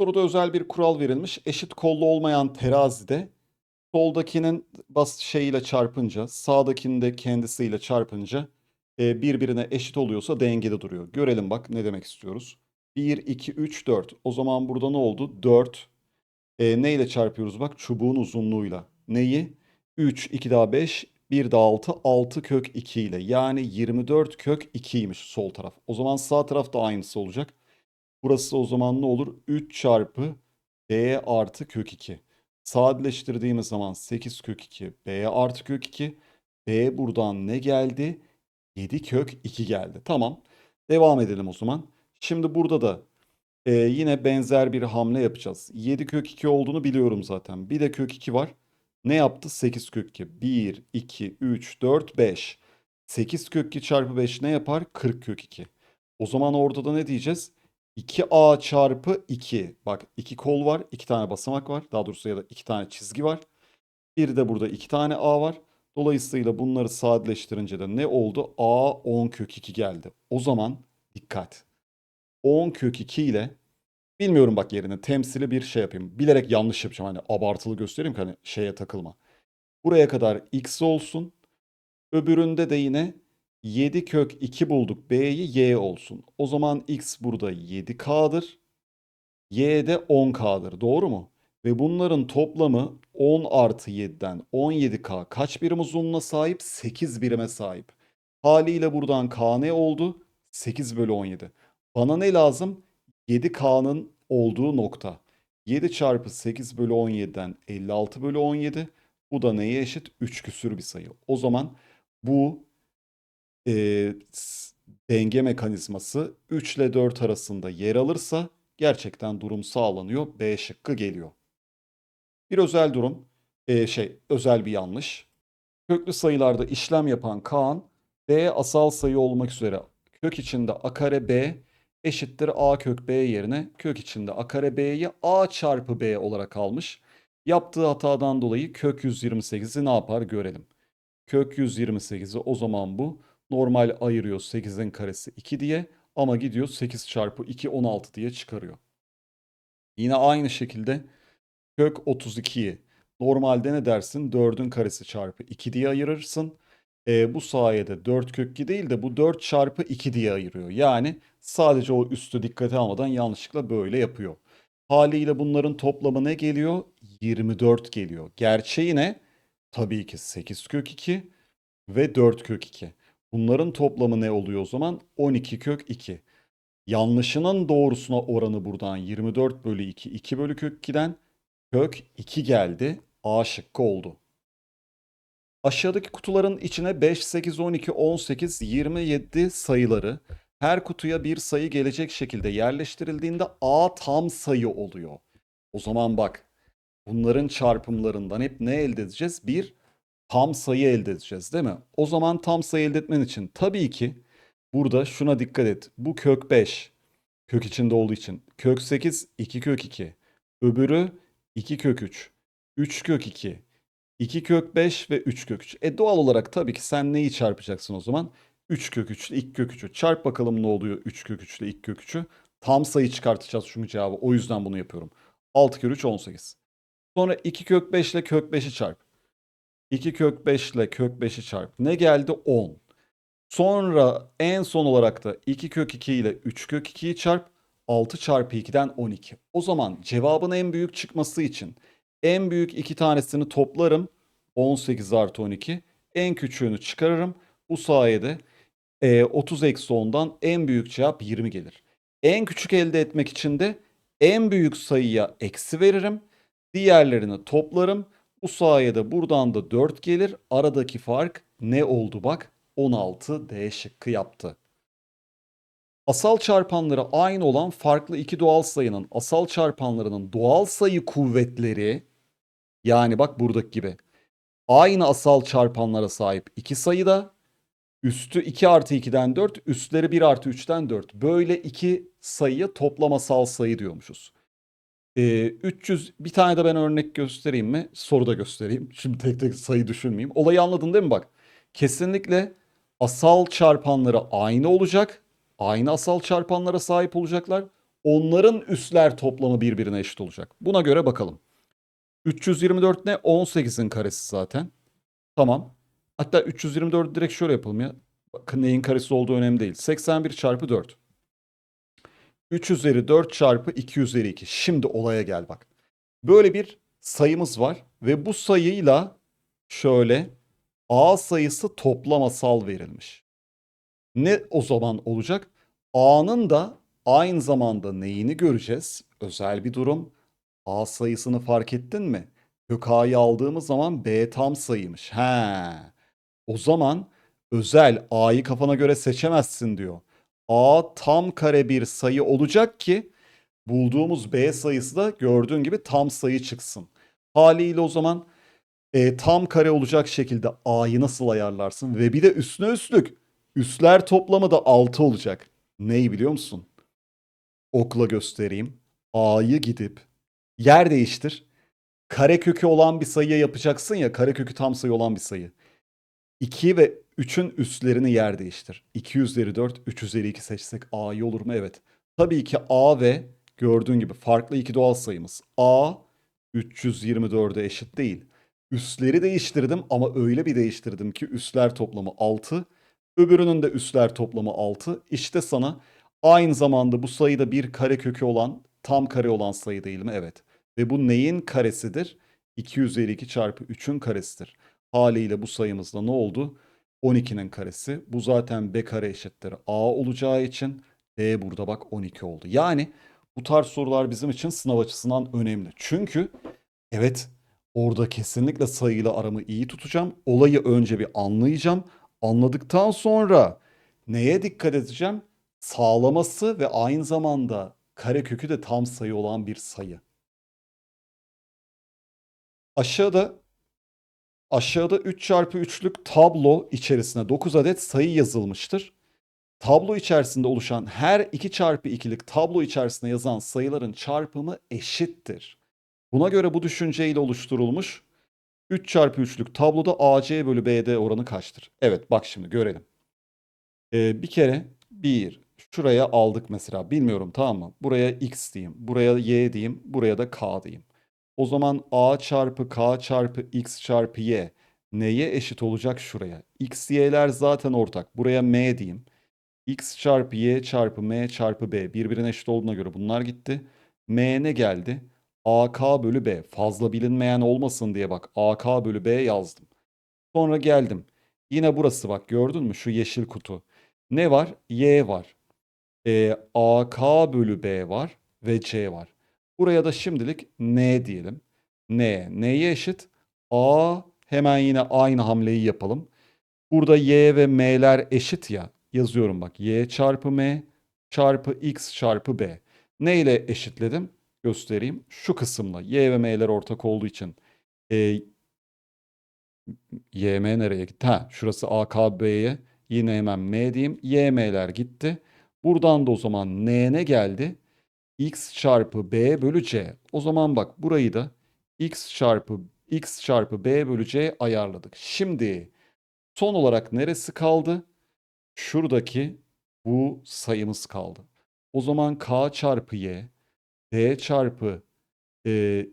Soruda özel bir kural verilmiş. Eşit kollu olmayan terazide soldakinin bas şeyiyle çarpınca, sağdakinin de kendisiyle çarpınca e, birbirine eşit oluyorsa dengede duruyor. Görelim bak ne demek istiyoruz. 1, 2, 3, 4. O zaman burada ne oldu? 4. E, neyle çarpıyoruz bak? Çubuğun uzunluğuyla. Neyi? 3, 2 daha 5, 1 daha 6, 6 kök 2 ile. Yani 24 kök 2'ymiş sol taraf. O zaman sağ taraf da aynısı olacak. Burası o zaman ne olur? 3 çarpı b artı kök 2. Sadeleştirdiğimiz zaman 8 kök 2 b artı kök 2. b buradan ne geldi? 7 kök 2 geldi. Tamam. Devam edelim o zaman. Şimdi burada da e, yine benzer bir hamle yapacağız. 7 kök 2 olduğunu biliyorum zaten. Bir de kök 2 var. Ne yaptı? 8 kök 2. 1, 2, 3, 4, 5. 8 kök 2 çarpı 5 ne yapar? 40 kök 2. O zaman orada da ne diyeceğiz? 2a çarpı 2. Bak 2 kol var, 2 tane basamak var. Daha doğrusu ya da 2 tane çizgi var. Bir de burada 2 tane a var. Dolayısıyla bunları sadeleştirince de ne oldu? a 10 kök 2 geldi. O zaman dikkat. 10 kök 2 ile bilmiyorum bak yerine temsili bir şey yapayım. Bilerek yanlış yapacağım. Hani abartılı göstereyim ki hani şeye takılma. Buraya kadar x olsun. Öbüründe de yine 7 kök 2 bulduk. B'yi y olsun. O zaman x burada 7k'dır. Y de 10k'dır. Doğru mu? Ve bunların toplamı 10 artı 7'den 17k kaç birim uzunluğuna sahip? 8 birime sahip. Haliyle buradan k ne oldu? 8 bölü 17. Bana ne lazım? 7k'nın olduğu nokta. 7 çarpı 8 bölü 17'den 56 bölü 17. Bu da neye eşit? 3 küsür bir sayı. O zaman bu e, denge mekanizması 3 ile 4 arasında yer alırsa gerçekten durum sağlanıyor. B şıkkı geliyor. Bir özel durum, e, şey özel bir yanlış. Köklü sayılarda işlem yapan Kaan, B asal sayı olmak üzere kök içinde a kare B eşittir a kök B yerine kök içinde a kare B'yi a çarpı B olarak almış. Yaptığı hatadan dolayı kök 128'i ne yapar görelim. Kök 128'i o zaman bu normal ayırıyor 8'in karesi 2 diye ama gidiyor 8 çarpı 2 16 diye çıkarıyor. Yine aynı şekilde kök 32'yi normalde ne dersin 4'ün karesi çarpı 2 diye ayırırsın. E, bu sayede 4 kök 2 değil de bu 4 çarpı 2 diye ayırıyor. Yani sadece o üstü dikkate almadan yanlışlıkla böyle yapıyor. Haliyle bunların toplamı ne geliyor? 24 geliyor. Gerçeği ne? Tabii ki 8 kök 2 ve 4 kök 2. Bunların toplamı ne oluyor o zaman? 12 kök 2. Yanlışının doğrusuna oranı buradan 24 bölü 2, 2 bölü kök 2'den kök 2 geldi. A şıkkı oldu. Aşağıdaki kutuların içine 5, 8, 12, 18, 27 sayıları her kutuya bir sayı gelecek şekilde yerleştirildiğinde A tam sayı oluyor. O zaman bak bunların çarpımlarından hep ne elde edeceğiz? Bir tam sayı elde edeceğiz değil mi? O zaman tam sayı elde etmen için tabii ki burada şuna dikkat et. Bu kök 5 kök içinde olduğu için kök 8 2 kök 2 öbürü 2 kök 3 3 kök 2 2 kök 5 ve 3 kök 3. E doğal olarak tabii ki sen neyi çarpacaksın o zaman? 3 kök 3 ile 2 kök 3'ü. Çarp bakalım ne oluyor 3 kök 3 ile 2 kök 3'ü. Tam sayı çıkartacağız çünkü cevabı. O yüzden bunu yapıyorum. 6 kök 3 18. Sonra 2 kök 5 ile kök 5'i çarp. 2 kök 5 ile kök 5'i çarp. Ne geldi? 10. Sonra en son olarak da 2 kök 2 ile 3 kök 2'yi çarp. 6 çarpı 2'den 12. O zaman cevabın en büyük çıkması için en büyük iki tanesini toplarım. 18 artı 12. En küçüğünü çıkarırım. Bu sayede e, 30 eksi 10'dan en büyük cevap 20 gelir. En küçük elde etmek için de en büyük sayıya eksi veririm. Diğerlerini toplarım. Bu sayede buradan da 4 gelir. Aradaki fark ne oldu bak? 16 D şıkkı yaptı. Asal çarpanları aynı olan farklı iki doğal sayının asal çarpanlarının doğal sayı kuvvetleri yani bak buradaki gibi aynı asal çarpanlara sahip iki sayıda üstü 2 artı 2'den 4 üstleri 1 artı 3'ten 4 böyle iki sayıya toplam asal sayı diyormuşuz. Ee, 300 bir tane de ben örnek göstereyim mi? Soruda göstereyim. Şimdi tek tek sayı düşünmeyeyim. Olayı anladın değil mi bak? Kesinlikle asal çarpanları aynı olacak. Aynı asal çarpanlara sahip olacaklar. onların üsler toplamı birbirine eşit olacak. Buna göre bakalım. 324 ne? 18'in karesi zaten. Tamam. Hatta 324'ü direkt şöyle yapalım ya. Bakın neyin karesi olduğu önemli değil. 81 çarpı 4. 3 üzeri 4 çarpı 2 üzeri 2. Şimdi olaya gel bak. Böyle bir sayımız var ve bu sayıyla şöyle A sayısı toplamasal verilmiş. Ne o zaman olacak? A'nın da aynı zamanda neyini göreceğiz? Özel bir durum. A sayısını fark ettin mi? Kök A'yı aldığımız zaman B tam sayıymış. He. O zaman özel A'yı kafana göre seçemezsin diyor. A tam kare bir sayı olacak ki bulduğumuz B sayısı da gördüğün gibi tam sayı çıksın. Haliyle o zaman e, tam kare olacak şekilde A'yı nasıl ayarlarsın? Ve bir de üstüne üstlük üsler toplamı da 6 olacak. Neyi biliyor musun? Okla göstereyim. A'yı gidip yer değiştir. Kare kökü olan bir sayıya yapacaksın ya kare kökü tam sayı olan bir sayı. 2 ve 3'ün üstlerini yer değiştir. 2 üzeri 4, 3 üzeri 2 seçsek A'yı olur mu? Evet. Tabii ki A ve gördüğün gibi farklı iki doğal sayımız. A 324'e eşit değil. Üsleri değiştirdim ama öyle bir değiştirdim ki üsler toplamı 6. Öbürünün de üsler toplamı 6. İşte sana aynı zamanda bu sayıda bir kare kökü olan tam kare olan sayı değil mi? Evet. Ve bu neyin karesidir? 2 üzeri 2 çarpı 3'ün karesidir. Haliyle bu sayımızda ne oldu? 12'nin karesi. Bu zaten b kare eşittir a olacağı için b burada bak 12 oldu. Yani bu tarz sorular bizim için sınav açısından önemli. Çünkü evet orada kesinlikle sayıyla aramı iyi tutacağım. Olayı önce bir anlayacağım. Anladıktan sonra neye dikkat edeceğim? Sağlaması ve aynı zamanda karekökü de tam sayı olan bir sayı. Aşağıda aşağıda 3 çarpı 3'lük tablo içerisine 9 adet sayı yazılmıştır. Tablo içerisinde oluşan her 2 çarpı 2'lik tablo içerisinde yazan sayıların çarpımı eşittir. Buna göre bu düşünceyle oluşturulmuş 3 çarpı 3'lük tabloda AC bölü BD oranı kaçtır? Evet bak şimdi görelim. Ee, bir kere 1 şuraya aldık mesela bilmiyorum tamam mı? Buraya x diyeyim, buraya y diyeyim, buraya da k diyeyim. O zaman a çarpı k çarpı x çarpı y neye eşit olacak şuraya? x, y'ler zaten ortak. Buraya m diyeyim. x çarpı y çarpı m çarpı b birbirine eşit olduğuna göre bunlar gitti. m ne geldi? ak bölü b. Fazla bilinmeyen olmasın diye bak ak bölü b yazdım. Sonra geldim. Yine burası bak gördün mü şu yeşil kutu. Ne var? y var. E, ak bölü b var ve c var. Buraya da şimdilik n diyelim. n. neye eşit? a hemen yine aynı hamleyi yapalım. Burada y ve m'ler eşit ya. Yazıyorum bak. y çarpı m çarpı x çarpı b. Ne ile eşitledim? Göstereyim. Şu kısımla. y ve m'ler ortak olduğu için. E, ym nereye gitti? Ha, şurası akb'ye. Yine hemen m diyeyim. ym'ler gitti. Buradan da o zaman n ne geldi? X çarpı b bölü c. O zaman bak burayı da x çarpı x çarpı b bölü c ayarladık. Şimdi son olarak neresi kaldı? Şuradaki bu sayımız kaldı. O zaman k çarpı y d çarpı e,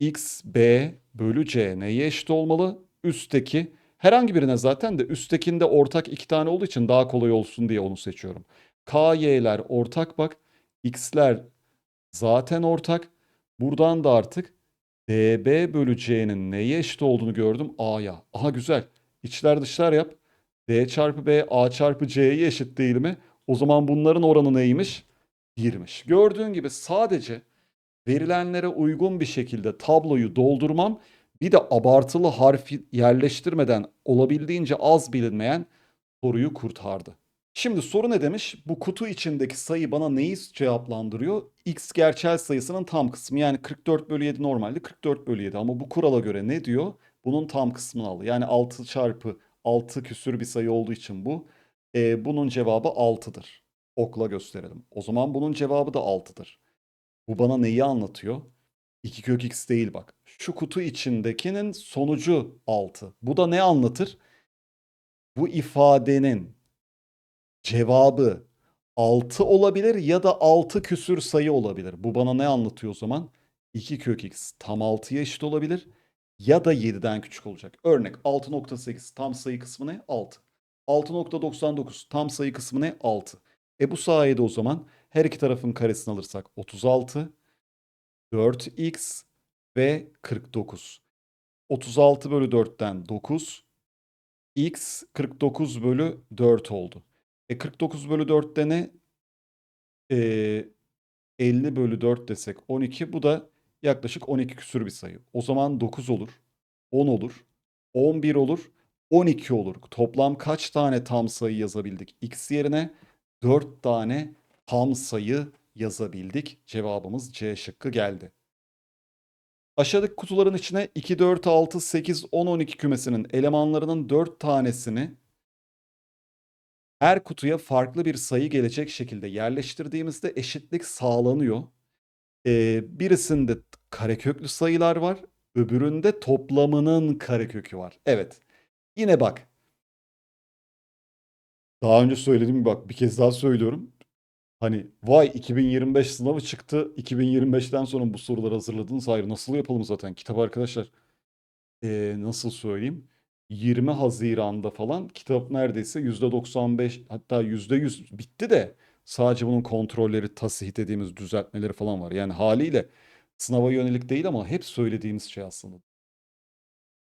x b bölü c neye eşit olmalı? Üstteki herhangi birine zaten de üsttekinde ortak iki tane olduğu için daha kolay olsun diye onu seçiyorum. k y'ler ortak bak. X'ler zaten ortak. Buradan da artık db bölü c'nin neye eşit olduğunu gördüm? A'ya. Aha güzel. İçler dışlar yap. D çarpı B A çarpı C'ye eşit değil mi? O zaman bunların oranı neymiş? 1'miş. Gördüğün gibi sadece verilenlere uygun bir şekilde tabloyu doldurmam bir de abartılı harfi yerleştirmeden olabildiğince az bilinmeyen soruyu kurtardı. Şimdi soru ne demiş? Bu kutu içindeki sayı bana neyi cevaplandırıyor? X gerçel sayısının tam kısmı. Yani 44 bölü 7 normalde 44 bölü 7 ama bu kurala göre ne diyor? Bunun tam kısmını al. Yani 6 çarpı 6 küsür bir sayı olduğu için bu. E, bunun cevabı 6'dır. Okla gösterelim. O zaman bunun cevabı da 6'dır. Bu bana neyi anlatıyor? 2 kök x değil bak. Şu kutu içindekinin sonucu 6. Bu da ne anlatır? Bu ifadenin cevabı 6 olabilir ya da 6 küsür sayı olabilir. Bu bana ne anlatıyor o zaman? 2 kök x tam 6'ya eşit olabilir ya da 7'den küçük olacak. Örnek 6.8 tam sayı kısmı ne? 6. 6.99 tam sayı kısmı ne? 6. E bu sayede o zaman her iki tarafın karesini alırsak 36, 4x ve 49. 36 bölü 4'ten 9, x 49 bölü 4 oldu. E 49 bölü 4'te ne? Ee, 50 bölü 4 desek 12. Bu da yaklaşık 12 küsür bir sayı. O zaman 9 olur, 10 olur, 11 olur, 12 olur. Toplam kaç tane tam sayı yazabildik? X yerine 4 tane tam sayı yazabildik. Cevabımız C şıkkı geldi. Aşağıdaki kutuların içine 2, 4, 6, 8, 10, 12 kümesinin elemanlarının 4 tanesini her kutuya farklı bir sayı gelecek şekilde yerleştirdiğimizde eşitlik sağlanıyor. Ee, birisinde kareköklü sayılar var, öbüründe toplamının karekökü var. Evet. Yine bak. Daha önce söylediğim gibi bak bir kez daha söylüyorum. Hani vay 2025 sınavı çıktı. 2025'ten sonra bu soruları hazırladınız. Hayır nasıl yapalım zaten kitap arkadaşlar. Ee, nasıl söyleyeyim? 20 Haziran'da falan kitap neredeyse %95 hatta %100 bitti de sadece bunun kontrolleri, tasihit dediğimiz düzeltmeleri falan var. Yani haliyle sınava yönelik değil ama hep söylediğimiz şey aslında.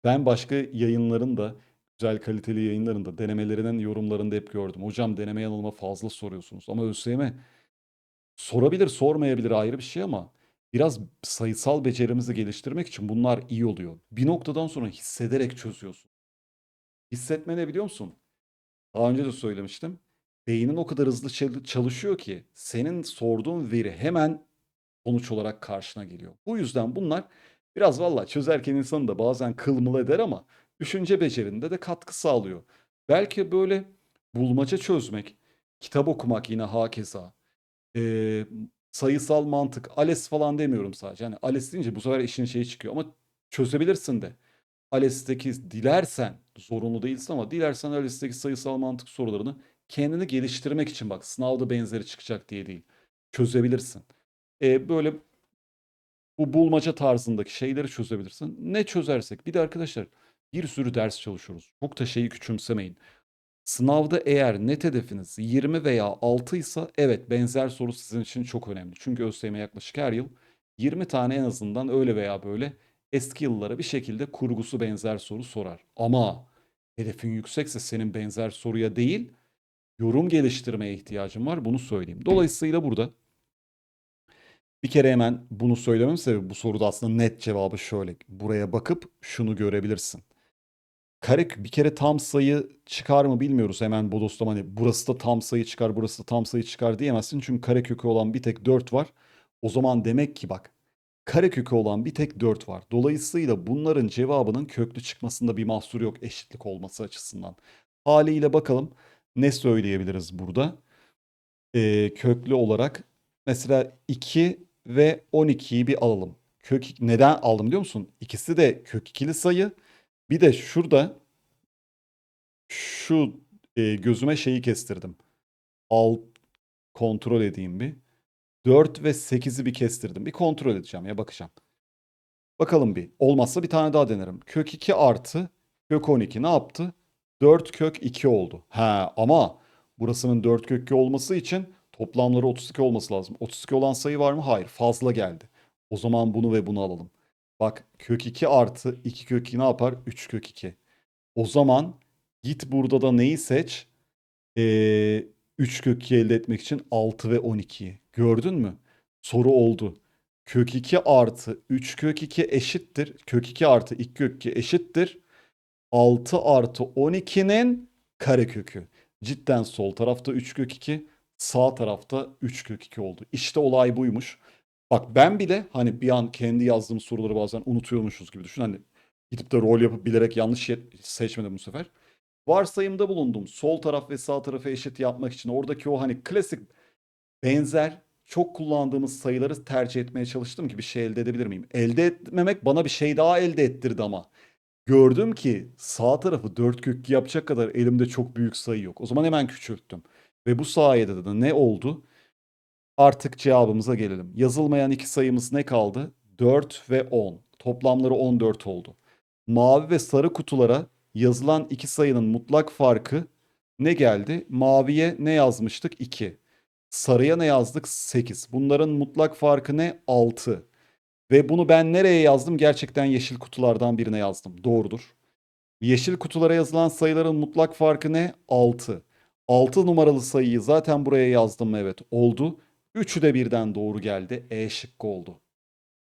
Ben başka yayınların da güzel kaliteli yayınların da denemelerinin yorumlarında hep gördüm. Hocam deneme yanılma fazla soruyorsunuz ama ÖSYM sorabilir sormayabilir ayrı bir şey ama biraz sayısal becerimizi geliştirmek için bunlar iyi oluyor. Bir noktadan sonra hissederek çözüyorsun. Hissetme ne biliyor musun? Daha önce de söylemiştim. Beynin o kadar hızlı çal- çalışıyor ki senin sorduğun veri hemen sonuç olarak karşına geliyor. Bu yüzden bunlar biraz valla çözerken insanı da bazen kılmıl eder ama düşünce becerinde de katkı sağlıyor. Belki böyle bulmaca çözmek, kitap okumak yine hakeza, ee, sayısal mantık, ALES falan demiyorum sadece. Hani ALES deyince bu sefer işin şeyi çıkıyor ama çözebilirsin de. ALES'teki dilersen, zorunlu değilsin ama dilersen ALES'teki sayısal mantık sorularını kendini geliştirmek için bak sınavda benzeri çıkacak diye değil. Çözebilirsin. E, böyle bu bulmaca tarzındaki şeyleri çözebilirsin. Ne çözersek. Bir de arkadaşlar bir sürü ders çalışıyoruz. Çok da şeyi küçümsemeyin. Sınavda eğer net hedefiniz 20 veya 6 ise evet benzer soru sizin için çok önemli. Çünkü ÖSYM yaklaşık her yıl 20 tane en azından öyle veya böyle eski yıllara bir şekilde kurgusu benzer soru sorar. Ama hedefin yüksekse senin benzer soruya değil yorum geliştirmeye ihtiyacın var bunu söyleyeyim. Dolayısıyla burada bir kere hemen bunu söylemem sebebi bu soruda aslında net cevabı şöyle. Buraya bakıp şunu görebilirsin. Kare bir kere tam sayı çıkar mı bilmiyoruz hemen bodoslama hani burası da tam sayı çıkar burası da tam sayı çıkar diyemezsin. Çünkü karekökü olan bir tek 4 var. O zaman demek ki bak karekökü olan bir tek 4 var. Dolayısıyla bunların cevabının köklü çıkmasında bir mahsur yok eşitlik olması açısından. Haliyle bakalım ne söyleyebiliriz burada? Ee, köklü olarak mesela 2 ve 12'yi bir alalım. Kök neden aldım biliyor musun? İkisi de kök ikili sayı. Bir de şurada şu e, gözüme şeyi kestirdim. Al kontrol edeyim bir. 4 ve 8'i bir kestirdim. Bir kontrol edeceğim ya bakacağım. Bakalım bir. Olmazsa bir tane daha denerim. Kök 2 artı kök 12 ne yaptı? 4 kök 2 oldu. Ha ama burasının 4 kök 2 olması için toplamları 32 olması lazım. 32 olan sayı var mı? Hayır. Fazla geldi. O zaman bunu ve bunu alalım. Bak kök 2 artı 2 kök 2 ne yapar? 3 kök 2. O zaman git burada da neyi seç? Ee, 3 kök 2 elde etmek için 6 ve 12'yi. Gördün mü? Soru oldu. Kök 2 artı 3 kök 2 eşittir. Kök 2 artı 2 kök 2 eşittir. 6 artı 12'nin karekökü. Cidden sol tarafta 3 kök 2, sağ tarafta 3 kök 2 oldu. İşte olay buymuş. Bak ben bile hani bir an kendi yazdığım soruları bazen unutuyormuşuz gibi düşün. Hani gidip de rol yapıp bilerek yanlış seçmedim bu sefer. Varsayımda bulundum. Sol taraf ve sağ tarafı eşit yapmak için oradaki o hani klasik benzer çok kullandığımız sayıları tercih etmeye çalıştım ki bir şey elde edebilir miyim? Elde etmemek bana bir şey daha elde ettirdi ama. Gördüm ki sağ tarafı 4 kök 2 yapacak kadar elimde çok büyük sayı yok. O zaman hemen küçülttüm. Ve bu sayede de ne oldu? Artık cevabımıza gelelim. Yazılmayan iki sayımız ne kaldı? 4 ve 10. Toplamları 14 oldu. Mavi ve sarı kutulara yazılan iki sayının mutlak farkı ne geldi? Maviye ne yazmıştık? 2. Sarıya ne yazdık? 8. Bunların mutlak farkı ne? 6. Ve bunu ben nereye yazdım? Gerçekten yeşil kutulardan birine yazdım. Doğrudur. Yeşil kutulara yazılan sayıların mutlak farkı ne? 6. 6 numaralı sayıyı zaten buraya yazdım evet oldu. Üçü de birden doğru geldi. E şıkkı oldu.